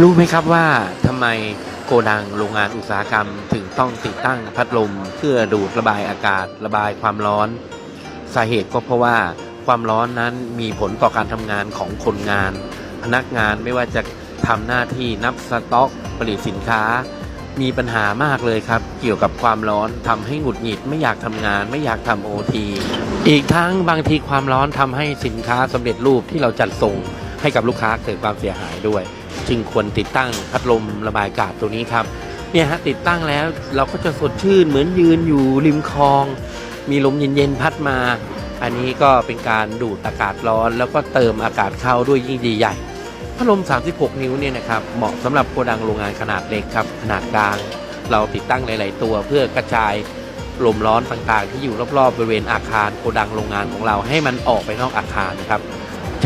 รู้ไหมครับว่าทำไมโกดังโรงงานอุตสาหกรรมถึงต้องติดตั้งพัดลม เพื่อดูดระบายอากาศระบายความร้อน สาเหตุก็เพราะว่าความร้อนนั้นมีผลต่อการทำงานของคนงาน พนักงานไม่ว่าจะทำหน้าที่นับสต็อก ผลิตสินค้า มีปัญหามากเลยครับ เกี่ยวกับความร้อนทำให้หงุดหงิดไม่อยากทำงาน ไม่อยากทำโอทีอีกทั้งบางทีความร้อนทำให้สินค้าสำเร็จรูปที่เราจัดส่งให้กับลูกค้าเกิดความเสียหายด้วย จึงควรติดตั้งพัดลมระบายอากาศตัวนี้ครับเนี่ยฮะติดตั้งแล้วเราก็จะสดชื่นเหมือนยืนอยู่ริมคลอง มีลมเย็นๆพัดมา อันนี้ก็เป็นการดูดอากาศร้อน แล้วก็เติมอากาศเข้าด้วยยิ่งดีใหญ่พัดลม 36 นิ้วเนี่ยนะครับเหมาะสำหรับโกดังโรงงานขนาดเล็กครับขนาดกลาง เราติดตั้งหลาย ๆ ตัวเพื่อกระจายลมร้อนต่างๆ ที่อยู่รอบๆบริเวณอาคารโกดังโรงงานของเราให้มันออกไปนอกอาคารนะครับ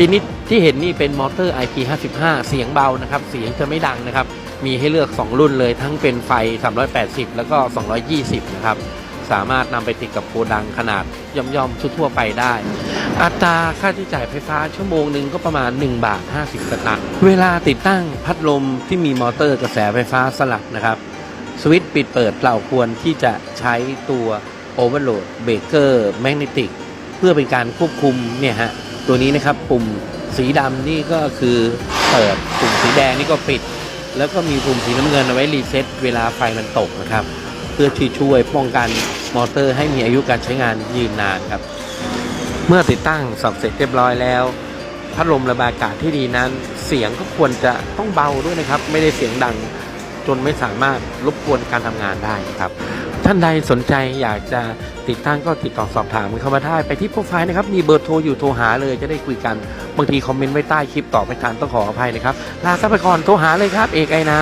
ทีนี้ที่เห็นนี่เป็นมอเตอร์ IP55 เสียงเบานะครับ เสียงจะไม่ดังนะครับ มีให้เลือก 2 รุ่นเลยทั้งเป็นไฟ 380 แล้วก็ 220 นะครับ สามารถนำไปติดกับโกดังขนาดย่อมๆทั่วไปได้ อัตราค่าใช้จ่ายไฟฟ้าชั่วโมงหนึ่งก็ประมาณ 1 บาท 50 สตางค์เวลาติดตั้งพัดลมที่มีมอเตอร์กระแสไฟฟ้าสลับนะครับสวิตช์ปิดเปิดเราควรที่จะใช้ตัว Overload Breaker Magnetic เพื่อเป็นการควบคุมเนี่ยฮะ ตัวนี้นะครับปุ่มสีดำนี่ก็คือเปิดปุ่มสีแดงนี่ก็ปิด แล้วก็มีปุ่มสีน้ำเงินเอาไว้รีเซ็ตเวลาไฟมันตกนะครับ เพื่อที่ช่วยป้องกันมอเตอร์ให้มีอายุการใช้งานยืนนานครับ เมื่อติดตั้งสับเสร็จเรียบร้อยแล้วพัดลมระบายอากาศที่ดีนั้น เสียงก็ควรจะต้องเบาด้วยนะครับ ไม่ได้เสียงดังจนไม่สามารถรบกวนการทำงานได้ครับ ท่านใดสนใจอยากจะติดตั้งก็ติดต่อสอบถามเข้ามาได้ไปที่โปรไฟล์นะครับ มีเบอร์โทรอยู่โทรหาเลยจะได้คุยกัน บางทีคอมเมนต์ไว้ใต้คลิปตอบไม่ทันต้องขออภัยนะครับ ลาซะไปก่อนโทรหาเลยครับ เอกไอ้น้ำ